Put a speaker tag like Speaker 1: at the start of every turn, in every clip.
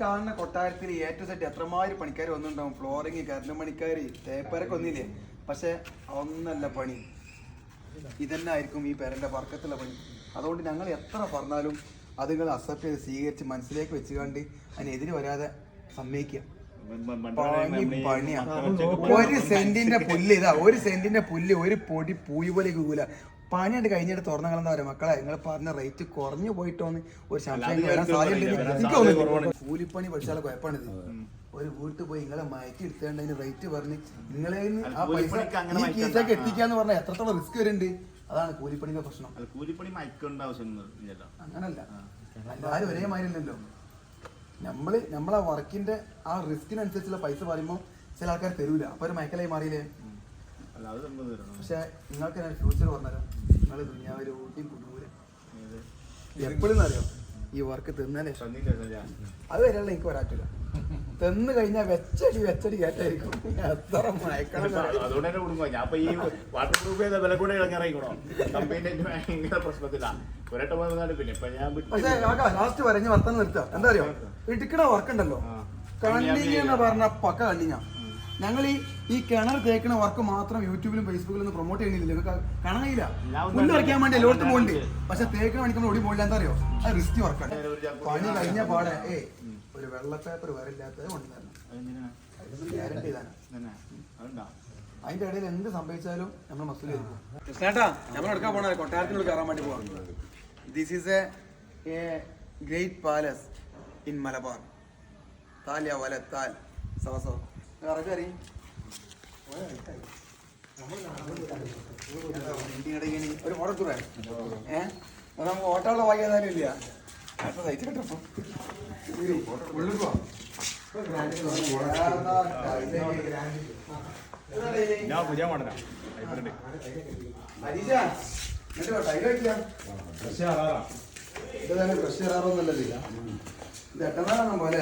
Speaker 1: കാണുന്ന കൊട്ടാരത്തിൽ ഏറ്റവും സെറ്റ് എത്രമാതിരി പണിക്കാർ വന്നിട്ടുണ്ടാവും? ഫ്ലോറിങ് കരണ്ട് പണിക്കാർ തേപ്പരൊക്കെ ഒന്നില്ലേ പക്ഷെ ഒന്നല്ല പണി. ഇതന്നെ ആയിരിക്കും ഈ പേരന്റെ വർക്കത്തുള്ള പണി. അതുകൊണ്ട് ഞങ്ങൾ എത്ര പറഞ്ഞാലും അത് നിങ്ങൾ അക്സെപ്റ്റ് ചെയ്ത് സ്വീകരിച്ച് മനസ്സിലേക്ക് വെച്ച് കണ്ട് അതിനെതിരെ വരാതെ സമ്മതിക്കുക. പണി പണിയാ. ഒരു സെന്റിന്റെ പുല്ല് ഇതാ ഒരു സെന്റിന്റെ പുല്ല് ഒരു പൊടി പൂയി പോലെ കൂല പണിയാണ്ട്. കഴിഞ്ഞിട്ട് തുറന്ന കളഎന്താ പറയാ മക്കളെ നിങ്ങൾ പറഞ്ഞ റേറ്റ് കുറഞ്ഞു പോയിട്ടോന്ന് ഒരു സംശയം വരാൻ കൂലിപ്പണി പഠിച്ചാൽ കുഴപ്പമാണിത്. ഒരു വീട്ടിൽ പോയി നിങ്ങളെ മയക്കി എടുത്തേണ്ട അതിന് റേറ്റ് പറഞ്ഞ് നിങ്ങളെ ആ പൈസ ഈ. കീസൊക്കെ എത്തിക്കാന്ന് പറഞ്ഞാൽ എത്രത്തോളം റിസ്ക് വരുന്നുണ്ട്? അതാണ് കൂലിപ്പണിന്റെ പ്രശ്നം.
Speaker 2: കൂലിപ്പണി
Speaker 1: അങ്ങനല്ല. എല്ലാവരും ഒരേ മാതിരില്ലല്ലോ നമ്മൾ നമ്മളെ വർക്കിന്റെ ആ റിസ്കിനനുസരിച്ചുള്ള പൈസ പറയുമ്പോൾ ചില ആൾക്കാർ തരൂല. അപ്പൊ ഒരു മയക്കലായി മാറിയില്ലേ
Speaker 2: അല്ല അത് നമ്മൾ തരണം
Speaker 1: പക്ഷെ നിങ്ങൾക്ക് ഞാൻ ഫ്യൂച്ചർ പറഞ്ഞാലോ നിങ്ങൾ ദുനിയാവിൽ ഊട്ടിയും
Speaker 2: കുടുംബം?
Speaker 1: എപ്പോഴും അറിയോ ഈ വർക്ക് തിന്നതിന് ശേഷം. അത് വരെയുള്ള എനിക്ക് വരാറ്റില്ല തിന്നു കഴിഞ്ഞാൽ വെച്ചടി വെച്ചടി കേട്ടായിരിക്കും എത്ര മയക്കണം
Speaker 2: അതുകൊണ്ട് തന്നെ കുടുംബം ഞാൻ ഈ വാട്ടർ പ്രൂഫ് ചെയ്ത വില കൂടെ ഇറങ്ങിറങ്ങിക്കണോ കമ്പനിന്റെ ഭയങ്കര പ്രശ്നത്തിലാ. ഒരേട്ടം വന്നാലും പിന്നെ ഇപ്പൊ ഞാൻ
Speaker 1: പക്ഷെ ലാസ്റ്റ് വരഞ്ഞ് വർത്തം നിർത്തുക എന്താ അറിയോ? ഇടുക്കണ വർക്ക് ഉണ്ടല്ലോ.
Speaker 2: ആ.
Speaker 1: എന്ന് പറഞ്ഞ പക്ക കണ്ണിങ്ങാ ഞങ്ങൾ ഈ ഈ കിണർ തേക്കുന്ന വർക്ക് മാത്രം യൂട്യൂബിലും ഫേസ്ബുക്കിലും ഒന്നും പ്രൊമോട്ട് ചെയ്യുന്നില്ല
Speaker 2: ഒന്ന്
Speaker 1: പുല്ല് വരയ്ക്കാൻ വേണ്ടി എല്ലായിടത്തും
Speaker 2: പോകണ്ട്.
Speaker 1: പക്ഷെ തേക്കണ പണിക്കുമ്പോൾ ഓടി പോകില്ല. എന്താ അറിയോ? അത് റിസ്ക് വർക്കാണ് പണി കഴിഞ്ഞ പാടെ ഏ ഒരു വെള്ള പേപ്പർ വരില്ലാത്തത് കൊണ്ടുവരണം? ഗ്യാരണ്ടി ഇതാണ്
Speaker 2: തന്നെ? അതുണ്ടോ?
Speaker 1: അതിന്റെ ഇടയിൽ എന്ത് സംഭവിച്ചാലും നമ്മൾ മസ്തിലായിരിക്കും കൃഷ്ണേട്ടാ നമ്മൾ എടുക്കാൻ പോണ? കൊട്ടാരത്തിനുള്ളിൽ കയറാൻ വേണ്ടി പോവാം. This is a great palace in Malabar താൽ യാ വല താൽ ഒരു ഫോട്ടോ എടുത്തൂടെ ഏഹ് നമുക്ക് ഓട്ടമുള്ള ഭാഗ്യം ഏതായാലും ഇല്ല.
Speaker 2: ഞാൻ.
Speaker 1: ഇത് തന്നെ ഫ്രഷ് കയറാറൊന്നുമല്ലല്ലോ ഇത്. എട്ടനാളാണ് പോലെ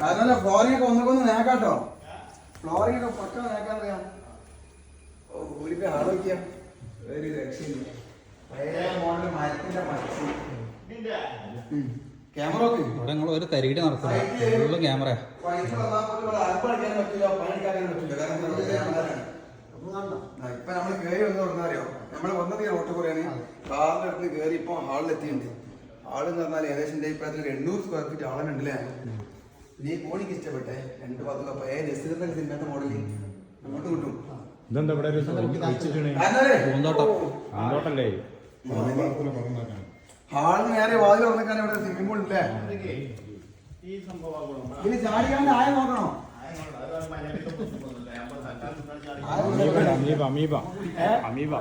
Speaker 1: കാരണം ഫ്ലോറിംഗ് ഒക്കെ ഒന്നൊക്കെ ഒന്ന് നേക്കാട്ടോ. ഫ്ലോറിംഗ് ഒക്കെ പക്ക നോക്കിയാ ഒരു രക്ഷയില്ല. പഴയ മോഡൽ മരത്തിന്റെ മരച്ച്. ക്യാമറ ഒക്കെ
Speaker 3: ഇവിടെ നിങ്ങൾ ഒരു തരികിട നടത്തില്ല ഫുള്ള് ക്യാമറ
Speaker 1: ഇപ്പൊ നമ്മൾ കേറി വന്ന് പറഞ്ഞറിയോ നമ്മൾ വന്നത് ഈ റോട്ട് കുറയാണ് കാറിന്റെ അടുത്ത് കേറി ഇപ്പൊ ഹാളിൽ എത്തിയിട്ടുണ്ട്. ഹാൾ എന്ന് പറഞ്ഞാൽ ഏകദേശം എന്റെ ഇപ്പൊ ഒരു എണ്ണൂറ് സ്ക്വയർ ഫീറ്റ് ആളുണ്ടല്ലേ നീ കോണിക്ക് ഇഷ്ടപ്പെട്ടെ? രണ്ട് ഭാഗത്തുള്ള പഴയ നസീറിന്റെ സിനിമത്തെ മോഡൽ അങ്ങോട്ട് കിട്ടും
Speaker 4: ഇതെന്താ ഇവിടെ ഒരു വെച്ചിട്ടാണ്
Speaker 1: ആരല്ലേ?
Speaker 3: പൂന്തോട്ടം.
Speaker 1: ഓ.
Speaker 4: ആന്തോട്ടല്ലേ
Speaker 1: ഹാളിന് നേരെ വാതിൽ തുറന്നിക്കാൻ ഇവിടെ സ്വിമ്മിംഗ് പൂൾ ഇല്ലേ? ഇനി ചാടിക്കാണ്ട് ആയ നോക്കണോ.
Speaker 4: Amoeba amoeba amoeba.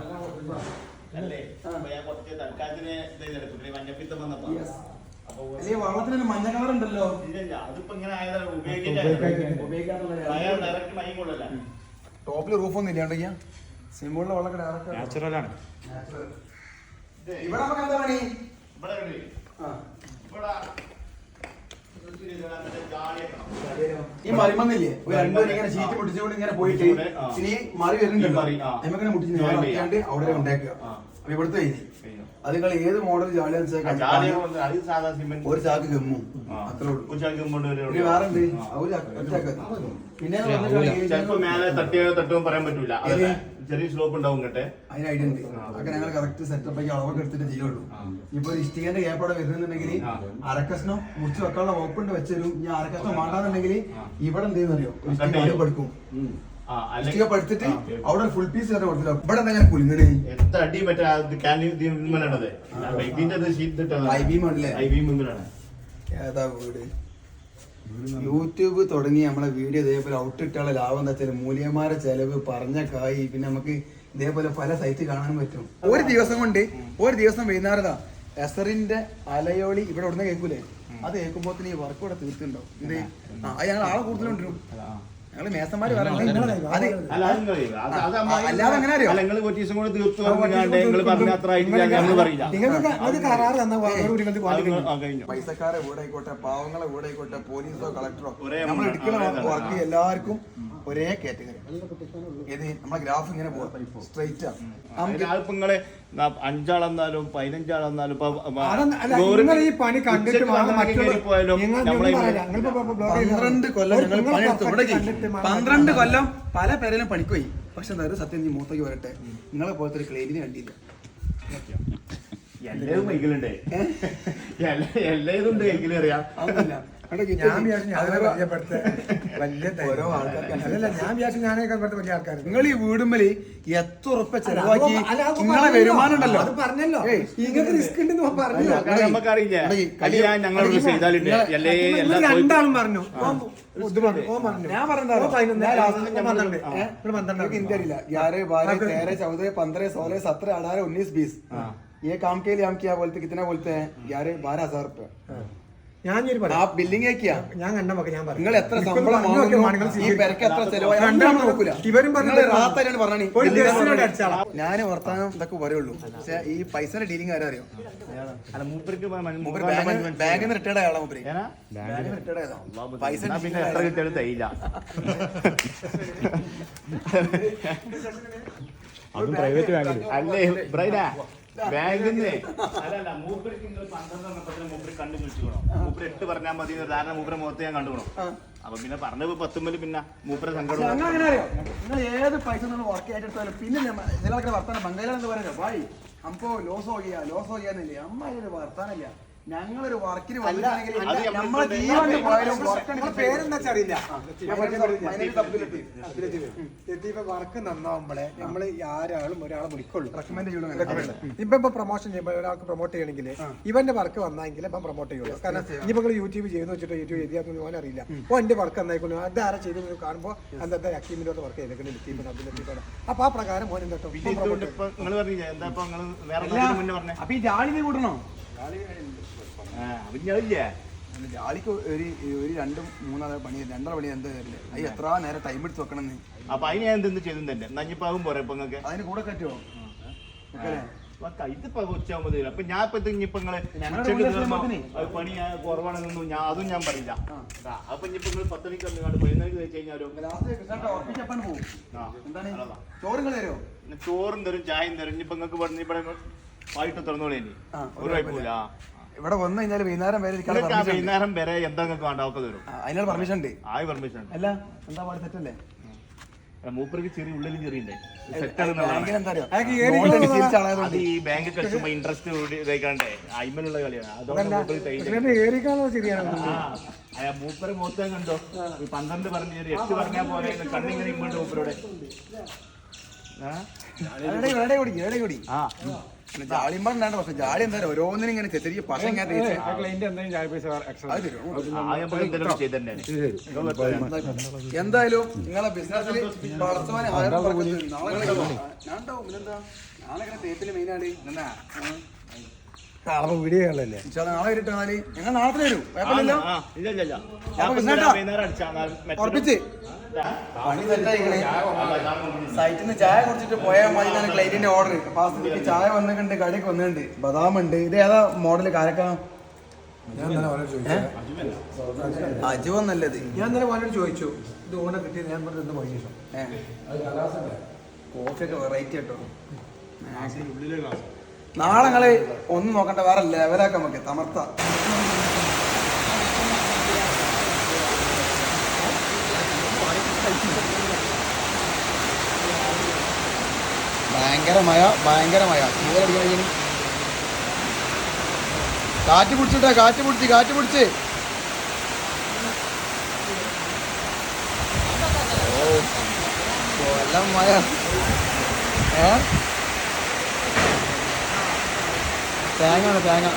Speaker 2: അല്ലേ? കുറച്ച് തൽക്കാലത്തിന് മഞ്ഞപ്പിത്തം വന്നപ്പോ.
Speaker 1: അല്ലെങ്കിൽ വള്ളത്തിനൊരു മഞ്ഞ കളർ ഉണ്ടല്ലോ
Speaker 2: ഇല്ല അതിപ്പോ ഇങ്ങനെ
Speaker 1: ടോപ്പിൽ റൂഫ് ഒന്നും ഇല്ലാണ്ടയ്യ സിമ്പിളിന്റെ വെള്ളമൊക്കെ ഡയറക്റ്റ്
Speaker 4: നാച്ചുറൽ ആണ്.
Speaker 1: ഇവിടെ നമുക്ക് എന്താ പണി?
Speaker 2: ഇവിടെ കണ്ടി
Speaker 1: ആ.
Speaker 2: ഇവിടെ ജാളിയാക്കണം
Speaker 1: ഈ മറിമന്നില്ലേ ഒരു രണ്ടുപേരും ഇങ്ങനെ ചീറ്റ് മുട്ടിച്ചുകൊണ്ട് ഇങ്ങനെ പോയിട്ട്. ഇനി മറി
Speaker 2: വരുന്നുണ്ട്
Speaker 1: നമുക്കിങ്ങനെ മുട്ടിച്ച് അവിടെ ഉണ്ടാക്കുക
Speaker 2: ആ.
Speaker 1: അപ്പൊ ഇവിടുത്തെ
Speaker 2: എഴുതി.
Speaker 1: അത് നിങ്ങൾ ഏത് മോഡൽ
Speaker 2: ജാലി
Speaker 1: ഒരു ചാക്ക് ഗമ്മും. അത്രേ ഉള്ളൂ. പിന്നെ വേറെ ഒരു ചാക്ക് പിന്നെ
Speaker 2: ചെറിയ സ്ലോപ്പ് ഉണ്ടാവും കേട്ടെ
Speaker 1: അതിന് ഐഡിയ ഉണ്ട്. അതൊക്കെ ഞങ്ങൾ കറക്റ്റ് സെറ്റപ്പ് ആക്കി അളവൊക്കെ എടുത്തിട്ട് ചെയ്യുള്ളൂ. ഇപ്പൊ ഇഷ്ടികന്റെ ഗ്യാപ്പ് അവിടെ വരുന്നുണ്ടെങ്കിൽ. അരക്കഷ്ണം മുറിച്ച് വെക്കാനുള്ള വകുപ്പുണ്ട് വെച്ചു ഇനി അരക്കഷ്ണം വേണ്ടാന്നുണ്ടെങ്കിൽ. ഇവിടെ എന്ത് ചെയ്യുന്നറിയോ? ഇഷ്ടിക
Speaker 2: ചെയ്യും.
Speaker 1: പഠിച്ചിട്ട് അവിടെ ഫുൾ പീസ് തന്നെ കൊടുത്തില്ല ഇവിടെ ഞാൻ കുലുങ്ങണേ?
Speaker 2: എത്ര അടി
Speaker 1: ഏതാ വീട്? യൂട്യൂബ് തുടങ്ങി നമ്മളെ വീഡിയോ ഇതേപോലെ ഔട്ട് ഇട്ടുള്ള ലാഭം എന്താ വെച്ചാൽ മൂല്യന്മാരെ ചെലവ് പറഞ്ഞ കായി പിന്നെ നമുക്ക് ഇതേപോലെ പല സൈറ്റ് കാണാൻ പറ്റും. ഒരു ദിവസം കൊണ്ട് ഒരു ദിവസം വൈകുന്നേരതാ എസറിന്റെ അലയോളി ഇവിടെ ഉടനെ കേൾക്കൂലേ? അത് കേൾക്കുമ്പോ ഈ വർക്ക് ഇവിടെ തീർത്തുണ്ടാവും ഇത് ഞങ്ങൾ ആളെ കൂടുതലുണ്ടിരും ഞങ്ങൾ മേസന്മാര് അല്ലാതെ എങ്ങനെ അറിയോ?
Speaker 2: അല്ല നിങ്ങൾ കൊറ്റീസും കൂടെ തീർത്തു
Speaker 1: പൈസക്കാരെ വീട് ആയിക്കോട്ടെ പാവങ്ങളെ വീട് ആയിക്കോട്ടെ പോലീസോ കളക്ടറോ നമ്മൾ എടുക്കുന്ന വർക്ക് എല്ലാവർക്കും ഒരേ കാറ്റഗറി നമ്മളെ ഗ്രാഫ് ഇങ്ങനെ സ്ട്രൈറ്റ്
Speaker 2: ന- അഞ്ചാളെന്നാലും പതിനഞ്ചാളെന്നാലും
Speaker 1: പന്ത്രണ്ട് കൊല്ലം ഞങ്ങൾ
Speaker 5: നിങ്ങൾ
Speaker 1: പണിയെടുത്തു പന്ത്രണ്ട് കൊല്ലം. പല പേരിലും പണിക്കുപോയി. പക്ഷെ നേരെ സത്യം നീ മൂത്തേക്ക് വരട്ടെ നിങ്ങളെ പോലത്തെ ഒരു ക്ലൈന്റിനെ കണ്ടില്ല.
Speaker 2: എല്ലേതും എല്ലാ എല്ലേതും ഉണ്ട് എങ്കിലും അറിയാം
Speaker 1: അതൊന്നുമില്ല. അവിടെ കിട്ടി.
Speaker 5: ഞാൻ വിചാരിച്ചു ഞാൻ
Speaker 1: അതിനെ
Speaker 5: പരിചയപ്പെടുത്ത വലിയ
Speaker 1: ഓരോ ആൾക്കാർക്ക്
Speaker 5: അല്ലല്ല ഞാൻ വിചാരിച്ചു ഞാനൊക്കെ ഇവിടുത്തെ വലിയ ആൾക്കാർ
Speaker 1: നിങ്ങൾ ഈ വീടുമ്പല് എത്ര ഉറപ്പ ചെലവാക്കി നിങ്ങളെ വരുമാനം ഉണ്ടല്ലോ
Speaker 5: അത് പറഞ്ഞല്ലോ
Speaker 1: ഏയ്.
Speaker 5: നിങ്ങൾക്ക് റിസ്ക് ഉണ്ടെന്ന് പറഞ്ഞല്ലോ
Speaker 1: അല്ല,
Speaker 2: നമുക്കറിയില്ല
Speaker 1: ഇവിടെ ഈ
Speaker 2: അത് ഞാൻ ഞങ്ങളോട് ചെയ്താലുണ്ട് എല്ലേ
Speaker 5: നിങ്ങൾ
Speaker 2: എല്ലാ
Speaker 5: രണ്ടാളും പറഞ്ഞു ഓൻ ഇത് പറഞ്ഞു ഓൻ പറഞ്ഞു
Speaker 1: ഞാൻ പറഞ്ഞതാ.
Speaker 5: ഓൻ പതിനൊന്ന്
Speaker 1: ഞാൻ last
Speaker 5: ഓൻ പന്ത്രണ്ട്
Speaker 1: ഏ?
Speaker 5: ഇവിടെ പന്ത്രണ്ട്
Speaker 1: നിങ്ങൾക്ക് ഇന്ത്യ അറിയില്ല ग्यारह बारह तेरह चौदह पंद्रह सोलह सत्रह अठारह उन्नीस बीस ये काम के लिए हम क्या बोलते कितना बोलते हैं ग्यारह बारह हजार रुपए
Speaker 5: ഞാൻ ഒരു
Speaker 1: ആ ബില്ലിംഗ് ആക്കിയാ
Speaker 5: ഞാൻ കണ്ട ഞാൻ പറഞ്ഞു
Speaker 1: നിങ്ങൾ എത്ര ഈ എത്ര
Speaker 5: ഇവരും പറഞ്ഞു
Speaker 1: ഞാൻ വർത്താനം ഇതൊക്കെ പറയുള്ളൂ. ഈ പൈസയുടെ ഡീലിംഗ് ആരും അറിയാം? ബാങ്കിൽ റിട്ടയർഡ് ആയാളാ പൈസ
Speaker 4: പ്രൈവറ്റ് ബാങ്കിൽ
Speaker 2: അല്ലേ ബാങ്കിന്ന് അല്ലല്ല മൂപ്പർക്ക് നിങ്ങൾ പന്ത്രണ്ട് എണ്ണപ്പത്തിന് മൂപ്പര് കണ്ടു ചോദിച്ചുക്കണോ മൂപ്പര് എട്ട് പറഞ്ഞാൽ മതി എന്ന് ധാരണ മൂപ്പരെ മുഖത്ത് ഞാൻ കണ്ടുകണോ അപ്പൊ പിന്നെ പറഞ്ഞത് പത്തുമ്പൽ പിന്നെ മൂപ്പരെ സങ്കടം
Speaker 1: ഞങ്ങൾ അങ്ങനെ അറിയോ? നിങ്ങൾ ഏത് പൈസ നിങ്ങൾ വർക്ക് ആയിട്ടെടുത്താലും പിന്നെ ആൾക്കാർ വർത്താനം ബംഗാളിൽ എന്ന് പറയുന്നത് ഭായി അപ്പോ ലോസ് ഹോ ചെയ്യാ ലോസ് ഹോ ചെയ്യാന്നില്ലേ അമ്മ വർത്താനില്ല? ഞങ്ങളൊരു വർക്കിന്
Speaker 5: പേരെന്താ അറിയില്ല.
Speaker 1: റെക്കമെൻഡ്
Speaker 5: വർക്ക് നന്നാവുമ്പോളെ നമ്മൾ ആരാളും ഒരാളെ വിളിക്കുള്ളൂ.
Speaker 1: ചെയ്യണം
Speaker 5: ഇപ്പൊ ഇപ്പൊ പ്രൊമോഷൻ ചെയ്യുമ്പോൾ ഒരാൾക്ക് പ്രൊമോട്ട് ചെയ്യണമെങ്കിൽ ഇവന്റെ വർക്ക് വന്നെങ്കിൽ ഇപ്പം പ്രൊമോട്ട് ചെയ്യുള്ളൂ. കാരണം ഇനിയിപ്പോ നിങ്ങൾ യൂട്യൂബ് ചെയ്യുന്ന വെച്ചിട്ട് യൂട്യൂബ് ചെയ്താൽ ഓൻ അറിയില്ല. ഓ എന്റെ വർക്ക് എന്നായിക്കുന്നു അത് ആരാ ചെയ്ത് കാണുമ്പോൾ എന്താ അക്കീമിലോട്ട് വർക്ക് ചെയ്തേക്കുന്നത് ലത്തീഫ് അബ്ദുൽ ലത്തീഫാണ് അപ്പൊ ആ പ്രകാരം മോൻ എന്താ
Speaker 2: ഇപ്പൊ
Speaker 1: അപ്പൊ ഈ ജാളിനെ കൂട്ടണോ?
Speaker 2: ആ
Speaker 1: ജാലിക്ക് ഒരു ഒരു രണ്ടും മൂന്നാളെ പണി രണ്ടര പണി എന്താ തരില്ല അത് എത്ര നേരം ടൈം എടുത്ത് വെക്കണമെന്ന്
Speaker 2: അപ്പൊ അതിന് ഞാൻ എന്തെന്ന് ചെയ്തു തന്നെ? നഞ്ഞിപ്പാകും പോരെ ഇപ്പൊ നിങ്ങൾക്ക്
Speaker 1: അതിന് കൂടെ കറ്റുമോ
Speaker 2: ഇതിപ്പോ ഉച്ചയാകുമ്പോ തരും അപ്പൊ ഞാൻ ഇപ്പൊ ഇനിയിപ്പൊ നിങ്ങൾ പണി ഞാൻ കുറവാണെന്നൊന്നും ഞാൻ അതും ഞാൻ പറയില്ല. അപ്പൊ ഇനിയിപ്പോ നിങ്ങൾ പത്ത് മണിക്ക് വന്നുകൊണ്ട് പതിനൊന്നിക്ക് വെച്ച് കഴിഞ്ഞാലോ.
Speaker 1: ചോറും
Speaker 2: തരും ചായയും തരും. ഇനിയിപ്പോ നിങ്ങൾക്ക് ഇവിടെ വായിട്ട് തുറന്നോളേ ഇനി.
Speaker 1: ആ,
Speaker 2: ഒരു കുഴപ്പമില്ല.
Speaker 1: ഇവിടെ വന്നു കഴിഞ്ഞാൽ വൈകുന്നേരം വരെ ഇരിക്കാൻ
Speaker 2: നിങ്ങൾക്ക് ആ
Speaker 1: permission ഉണ്ട്.
Speaker 2: വൈകുന്നേരം വരെ എന്താ നിങ്ങൾക്ക് വേണ്ട ഒക്കെ തരും.
Speaker 1: ആ, അതിനുള്ള പെർമിഷൻ ഉണ്ട്.
Speaker 2: ആയി പെർമിഷൻ ഉണ്ട്.
Speaker 1: അല്ല എന്താ പാട് സെറ്റല്ലേ
Speaker 2: അല്ല, മൂപ്പർക്ക് ചെറിയ ഉള്ളിലും ചെറിയുണ്ടേ. സെറ്റ്
Speaker 1: എന്താ അറിയോ?
Speaker 5: അയാൾക്ക്
Speaker 2: അത്
Speaker 1: ആളായതുകൊണ്ട്.
Speaker 2: ഈ ബാങ്ക് ഇൻട്രസ്റ്റ് ഇതായിക്കാണ്ടേ. അയിമലുള്ള കളിയാണ്.
Speaker 5: ഏറിക്കാണോ ശരിയാണ്?
Speaker 2: അയാ മൂപ്പര് മൂത്തം കണ്ടോ? പന്ത്രണ്ട് പറഞ്ഞ ഒരു എട്ട് പറഞ്ഞാ പോലെ കണ്ണിങ്ങനെ ഇങ്ങോട്ട് മൂപ്പരോടെ.
Speaker 1: എവിടെ കൂടി കൂടി.
Speaker 2: ആ.
Speaker 1: ജാളിയും പറഞ്ഞാണ്ട് പക്ഷെ ജാളി എന്താ ഓരോന്നിനും ഇങ്ങനെ ചെറിയ പശ ഇങ്ങനെ എന്തായാലും നിങ്ങളെ ബിസിനസ്സിൽ വളർത്തുവാൻ ഉണ്ടാവും. ഞാൻ ഉണ്ടാവും പിന്നെന്താ മെയിനാണ് എന്താ
Speaker 5: അപ്പൊ വീഡിയോ കാണല്ലേ
Speaker 1: നാളെ ഞങ്ങൾ നാളെ ഉറപ്പിച്ച്. പണി തെറ്റായിക്കണേ സൈറ്റിൽ നിന്ന് ചായ കുടിച്ചിട്ട് പോയാൽ മതി എന്നാണ് ക്ലൈന്റിന്റെ ഓർഡർ ഫാസ്റ്റ് ചായ വന്നിട്ടുണ്ട് കടയ്ക്ക് വന്നിട്ടുണ്ട്. ബദാം ഉണ്ട് ഇത് ഏതാ മോഡൽ കാരക്കാം
Speaker 5: ഞാൻ ഇന്നലെ ഓനോട് ചോദിച്ചു.
Speaker 1: അജുവ നല്ലത്
Speaker 5: ഞാൻ ഇന്നലെ ഓനോട് ചോദിച്ചു. ഇത് ഓണ കിട്ടിയത് ഞാൻ പറഞ്ഞു എന്ത് പോയി
Speaker 1: കോഫി ഒക്കെ വെറൈറ്റി കേട്ടോ നാളെ ഒന്നും നോക്കണ്ട വേറെ ലെവലാക്കാം നമുക്ക് തമർത്ത. ഭയങ്കരമായ ഭയങ്കരമായ കാറ്റ് പിടിച്ചിട്ടാ കാറ്റ് പിടിച്ച് കാറ്റ് പിടിച്ച്. ഓ കൊല്ലം മഴ. ഏ? തേങ്ങ. തേങ്ങ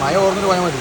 Speaker 1: മഴ ഓർന്നിട്ട് പോയാൽ മതി.